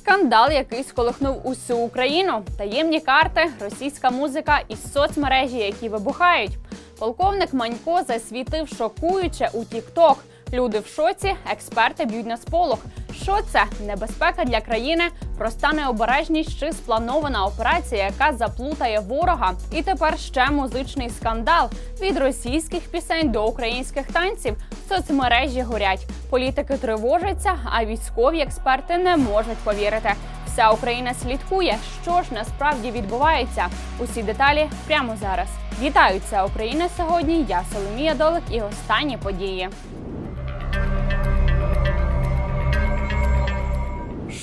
Скандал, який сколихнув усю Україну, таємні карти, російська музика і соцмережі, які вибухають. Полковник Манько засвітив шокуюче у Тікток. Люди в шоці, експерти б'ють на сполох. Що це небезпека для країни, проста необережність чи спланована операція, яка заплутає ворога. І тепер ще музичний скандал від російських пісень до українських танців. Соцмережі горять, політики тривожаться, а військові експерти не можуть повірити. Вся Україна слідкує, що ж насправді відбувається. Усі деталі прямо зараз. Вітаю, це Україна сьогодні. Я Соломія Долик і останні події.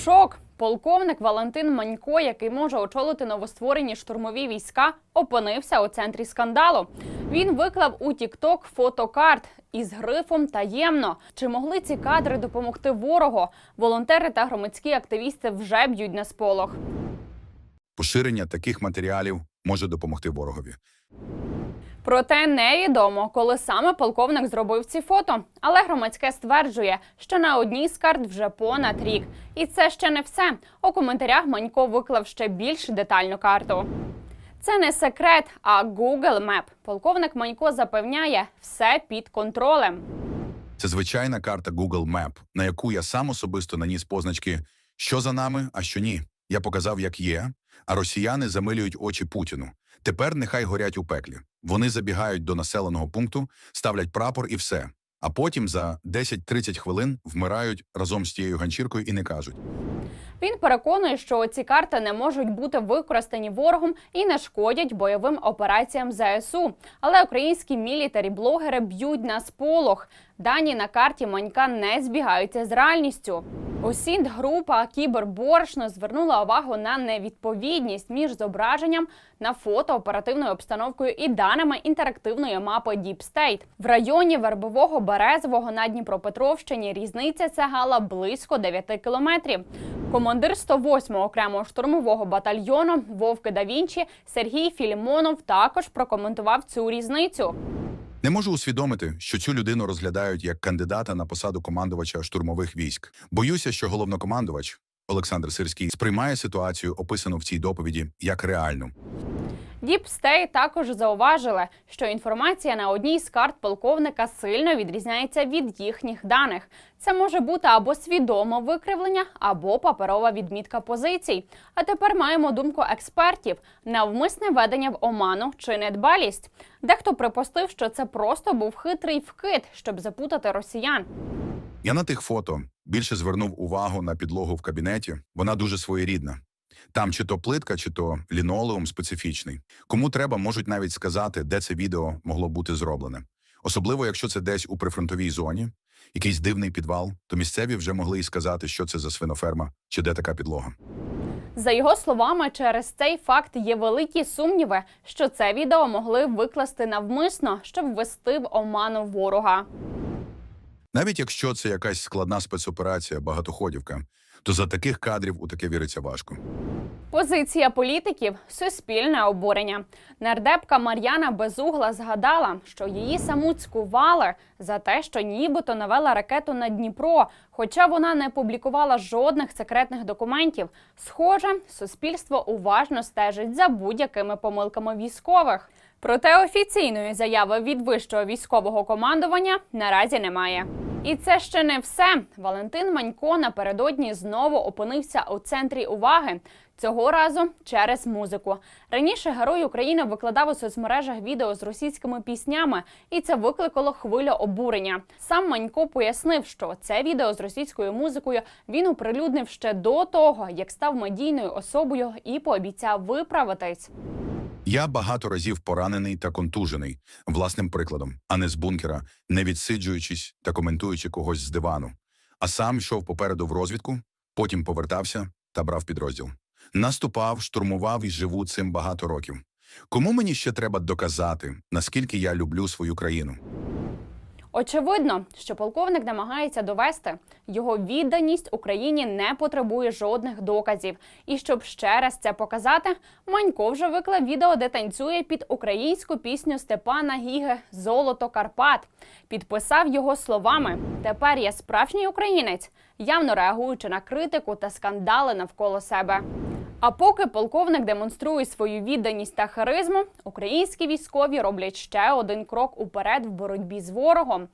Шок. Полковник Валентин Манько, який може очолити новостворені штурмові війська, опинився у центрі скандалу. Він виклав у TikTok фото карт із грифом таємно. Чи могли ці кадри допомогти ворогу? Волонтери та громадські активісти вже б'ють на сполох. Поширення таких матеріалів може допомогти ворогові. Проте невідомо, коли саме полковник зробив ці фото. Але громадське стверджує, що на одній з карт вже понад рік. І це ще не все. У коментарях Манько виклав ще більш детальну карту. Це не секрет, а Google Map. Полковник Манько запевняє, все під контролем. Це звичайна карта Google Map, на яку я сам особисто наніс позначки, що за нами, а що ні. Я показав, як є, а росіяни замилюють очі Путіну. Тепер нехай горять у пеклі. Вони забігають до населеного пункту, ставлять прапор і все. А потім за 10-30 хвилин вмирають разом з тією ганчіркою і не кажуть. Він переконує, що ці карти не можуть бути використані ворогом і не шкодять бойовим операціям ЗСУ. Але українські мілітарі-блогери б'ють на сполох. Дані на карті Манька не збігаються з реальністю. Осінт група Кіберборошно звернула увагу на невідповідність між зображенням на фото оперативною обстановкою і даними інтерактивної мапи Deep State. В районі Вербового Березового на Дніпропетровщині різниця сягала близько 9 кілометрів. Командир 108-го окремого штурмового батальйону Вовки да Вінчі Сергій Філімонов також прокоментував цю різницю. Не можу усвідомити, що цю людину розглядають як кандидата на посаду командувача штурмових військ. Боюся, що головнокомандувач Олександр Сирський сприймає ситуацію, описану в цій доповіді, як реальну. State також зауважили, що інформація на одній з карт полковника сильно відрізняється від їхніх даних. Це може бути або свідоме викривлення, або паперова відмітка позицій. А тепер маємо думку експертів: навмисне ведення в оману чи недбалість. Дехто припустив, що це просто був хитрий вкид, щоб запутати росіян. Я на тих фото більше звернув увагу на підлогу в кабінеті. Вона дуже своєрідна. Там чи то плитка, чи то лінолеум специфічний. Кому треба, можуть навіть сказати, де це відео могло бути зроблене. Особливо, якщо це десь у прифронтовій зоні, якийсь дивний підвал, то місцеві вже могли й сказати, що це за свиноферма чи де така підлога. За його словами, через цей факт є великі сумніви, що це відео могли викласти навмисно, щоб ввести в оману ворога. Навіть якщо це якась складна спецоперація, багатоходівка, то за таких кадрів у таке віриться важко. Позиція політиків суспільне обурення. Нардепка Мар'яна Безугла згадала, що її саму цькували за те, що нібито навела ракету на Дніпро, хоча вона не публікувала жодних секретних документів. Схоже, суспільство уважно стежить за будь-якими помилками військових. Проте офіційної заяви від вищого військового командування наразі немає. І це ще не все. Валентин Манько напередодні знову опинився у центрі уваги. Цього разу через музику. Раніше герой України викладав у соцмережах відео з російськими піснями, і це викликало хвилю обурення. Сам Манько пояснив, що це відео з російською музикою він оприлюднив ще до того, як став медійною особою і пообіцяв виправитись. Я багато разів поранений та контужений власним прикладом, а не з бункера, не відсиджуючись та коментуючи когось з дивану. А сам йшов попереду в розвідку, потім повертався та брав підрозділ. Наступав, штурмував і живу цим багато років. Кому мені ще треба доказати, наскільки я люблю свою країну? Очевидно, що полковник намагається довести його відданість Україні не потребує жодних доказів. І щоб ще раз це показати, Манько вже виклав відео, де танцює під українську пісню Степана Гіги Золото Карпат. Підписав його словами: Тепер я справжній українець, явно реагуючи на критику та скандали навколо себе. А поки полковник демонструє свою відданість та харизму, українські військові роблять ще один крок уперед в боротьбі з ворогом.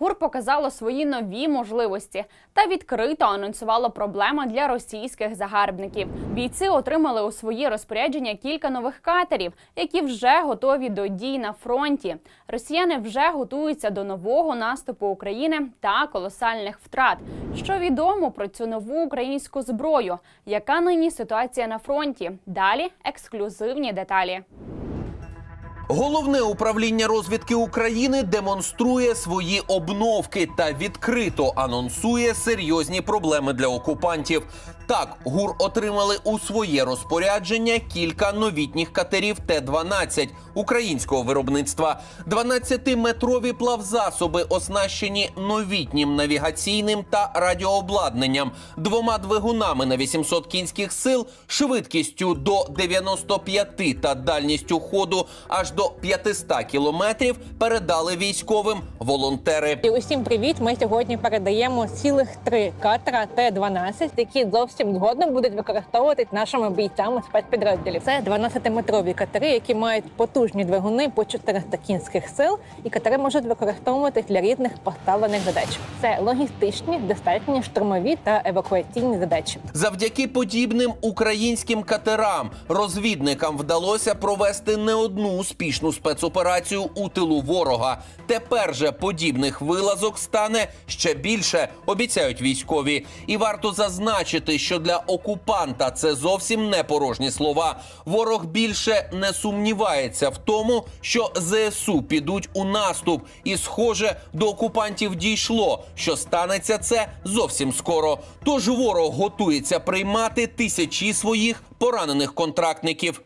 ГУР показало свої нові можливості та відкрито анонсувало проблеми для російських загарбників. Бійці отримали у свої розпорядження кілька нових катерів, які вже готові до дій на фронті. Росіяни вже готуються до нового наступу України та колосальних втрат. Що відомо про цю нову українську зброю? Яка нині ситуація на фронті? Далі ексклюзивні деталі. Головне управління розвідки України демонструє свої обновки та відкрито анонсує серйозні проблеми для окупантів. Так, ГУР отримали у своє розпорядження кілька новітніх катерів Т-12 українського виробництва. 12-метрові плавзасоби оснащені новітнім навігаційним та радіообладнанням, двома двигунами на 800 кінських сил, швидкістю до 95 та дальністю ходу аж до 500 кілометрів передали військовим волонтери. І Усім привіт! Ми сьогодні передаємо цілих три катера Т-12, які зовсім згодом будуть використовуватись нашими бійцями спецпідрозділів. Це 12-метрові катери, які мають потужні двигуни по 400 кінських сил, і катери можуть використовуватись для різних поставлених задач. Це логістичні, дистантні, штурмові та евакуаційні задачі. Завдяки подібним українським катерам розвідникам вдалося провести не одну успішну спецоперацію у тилу ворога. Тепер же подібних вилазок стане ще більше, обіцяють військові. І варто зазначити, що для окупанта це зовсім не порожні слова. Ворог більше не сумнівається в тому, що ЗСУ підуть у наступ, і схоже, до окупантів дійшло, що станеться це зовсім скоро. Тож ворог готується приймати тисячі своїх поранених контрактників.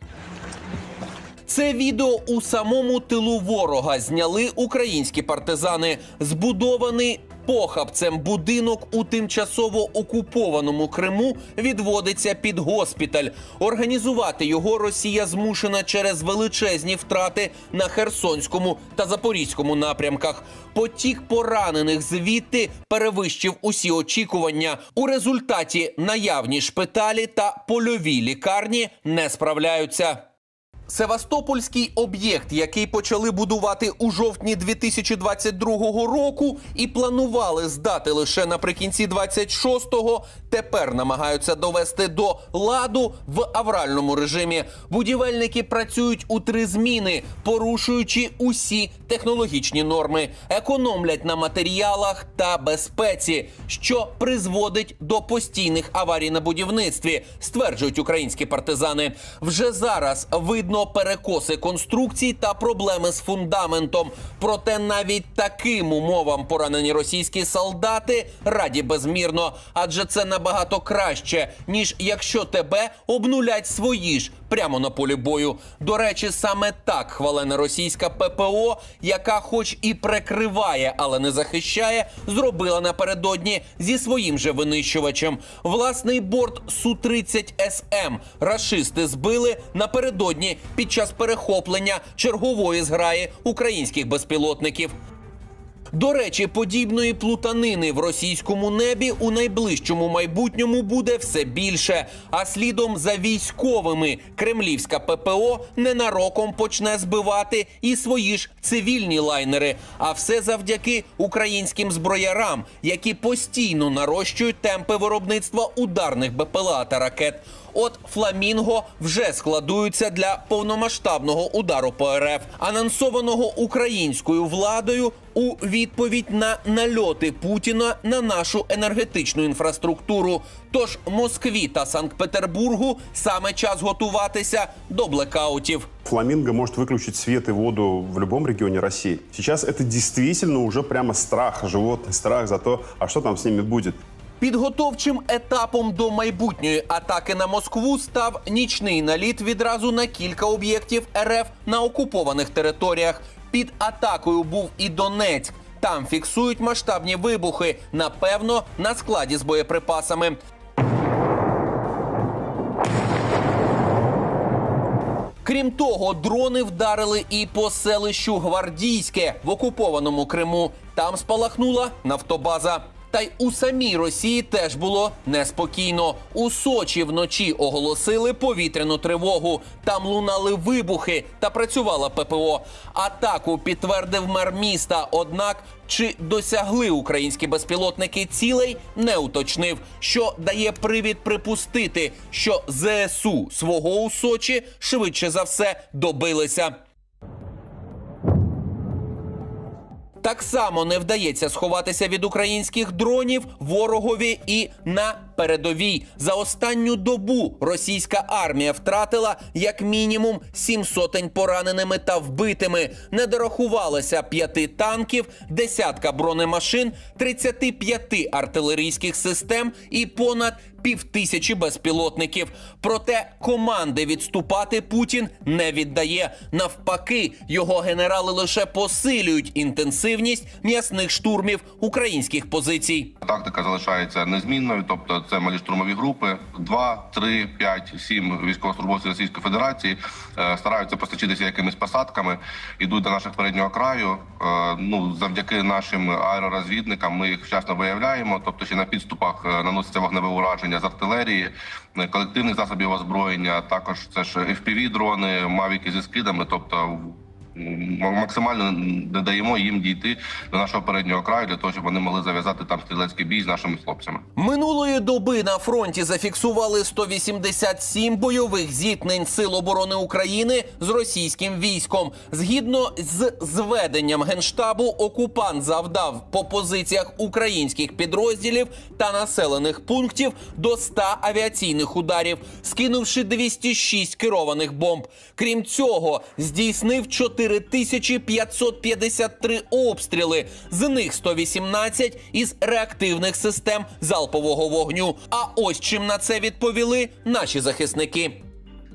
Це відео у самому тилу ворога зняли українські партизани. Збудований похабцем будинок у тимчасово окупованому Криму відводиться під госпіталь. Організувати його Росія змушена через величезні втрати на Херсонському та Запорізькому напрямках. Потік поранених звідти перевищив усі очікування. У результаті наявні шпиталі та польові лікарні не справляються. Севастопольський об'єкт, який почали будувати у жовтні 2022 року і планували здати лише наприкінці 26-го, тепер намагаються довести до ладу в авральному режимі. Будівельники працюють у три зміни, порушуючи усі технологічні норми, економлять на матеріалах та безпеці, що призводить до постійних аварій на будівництві, стверджують українські партизани. Вже зараз видно перекоси конструкцій та проблеми з фундаментом. Проте навіть таким умовам поранені російські солдати раді безмірно, адже це набагато краще, ніж якщо тебе обнулять свої ж прямо на полі бою. До речі, саме так хвалена російська ППО, яка, хоч і прикриває, але не захищає, зробила напередодні зі своїм же винищувачем. Власний борт су 30 СМ рашисти збили напередодні під час перехоплення чергової зграї українських безпілотників. До речі, подібної плутанини в російському небі у найближчому майбутньому буде все більше. А слідом за військовими кремлівська ППО ненароком почне збивати і свої ж цивільні лайнери. А все завдяки українським зброярам, які постійно нарощують темпи виробництва ударних БПЛА та ракет От Фламінго вже складуються для повномасштабного удару по РФ, анонсованого українською владою у відповідь на нальоти Путіна на нашу енергетичну інфраструктуру. Тож Москві та Санкт-Петербургу саме час готуватися до блекаутів. Фламинго может выключить свет и воду в любом регионе России. Сейчас это действительно уже прямо страх, животный страх за то, а что там с ними будет. Підготовчим етапом до майбутньої атаки на Москву став нічний наліт відразу на кілька об'єктів РФ на окупованих територіях. Під атакою був і Донецьк. Там фіксують масштабні вибухи, напевно, на складі з боєприпасами. Крім того, дрони вдарили і по селищу Гвардійське в окупованому Криму. Там спалахнула нафтобаза. Та й у самій Росії теж було неспокійно. У Сочі вночі оголосили повітряну тривогу. Там лунали вибухи та працювала ППО. Атаку підтвердив мер міста. Однак чи досягли українські безпілотники цілей, не уточнив, що дає привід припустити, що ЗСУ свого у Сочі швидше за все добилися. Так само не вдається сховатися від українських дронів ворогові і на передовій. За останню добу російська армія втратила як мінімум сім сотень пораненими та вбитими. Не дорахувалося п'яти танків, десятка бронемашин, 35 артилерійських систем і понад півтисячі безпілотників. Проте команди відступати Путін не віддає. Навпаки, його генерали лише посилюють інтенсивність м'ясних штурмів українських позицій. Тактика залишається незмінною, тобто це малі штурмові групи. 2, 3, 5, 7 військовослужбовців Російської Федерації е, стараються постачитися якимись посадками, йдуть до наших переднього краю. Е, ну завдяки нашим аеророзвідникам ми їх вчасно виявляємо. Тобто, ще на підступах е, наноситься вогневе ураження з артилерії, колективних засобів озброєння. Також це ж fpv дрони, мавіки зі скидами. Тобто максимально не даємо їм дійти до нашого переднього краю для того, щоб вони могли зав'язати там стрілецький бій з нашими хлопцями. Минулої доби на фронті зафіксували 187 бойових зіткнень Сил оборони України з російським військом. Згідно з зведенням генштабу, окупант завдав по позиціях українських підрозділів та населених пунктів до 100 авіаційних ударів, скинувши 206 керованих бомб. Крім цього, здійснив 4553 обстріли, з них 118 із реактивних систем залпового вогню. А ось чим на це відповіли наші захисники.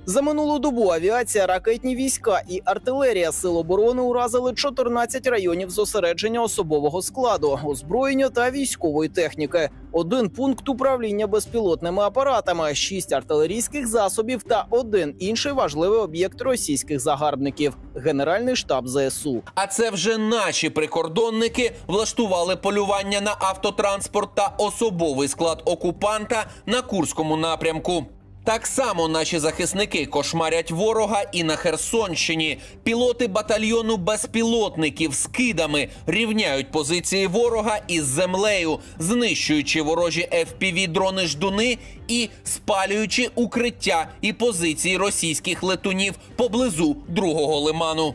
За минулу добу авіація, ракетні війська і артилерія сил оборони уразили 14 районів зосередження особового складу, озброєння та військової техніки, один пункт управління безпілотними апаратами, шість артилерійських засобів та один інший важливий об'єкт російських загарбників Генеральний штаб ЗСУ. А це вже наші прикордонники влаштували полювання на автотранспорт та особовий склад окупанта на Курському напрямку. Так само наші захисники кошмарять ворога і на Херсонщині. Пілоти батальйону безпілотників з кидами рівняють позиції ворога із землею, знищуючи ворожі fpv дрони ждуни і спалюючи укриття і позиції російських летунів поблизу другого лиману.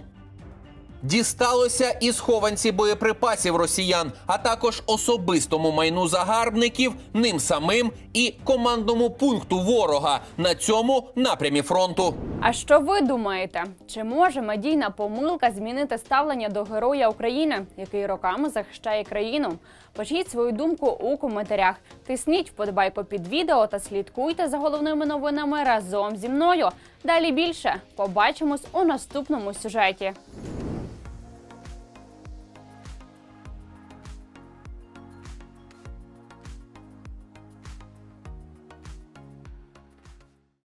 Дісталося і схованці боєприпасів росіян, а також особистому майну загарбників, ним самим і командному пункту ворога на цьому напрямі фронту. А що ви думаєте? Чи може медійна помилка змінити ставлення до героя України, який роками захищає країну? Пишіть свою думку у коментарях. Тисніть вподобайку під відео та слідкуйте за головними новинами разом зі мною. Далі більше побачимось у наступному сюжеті.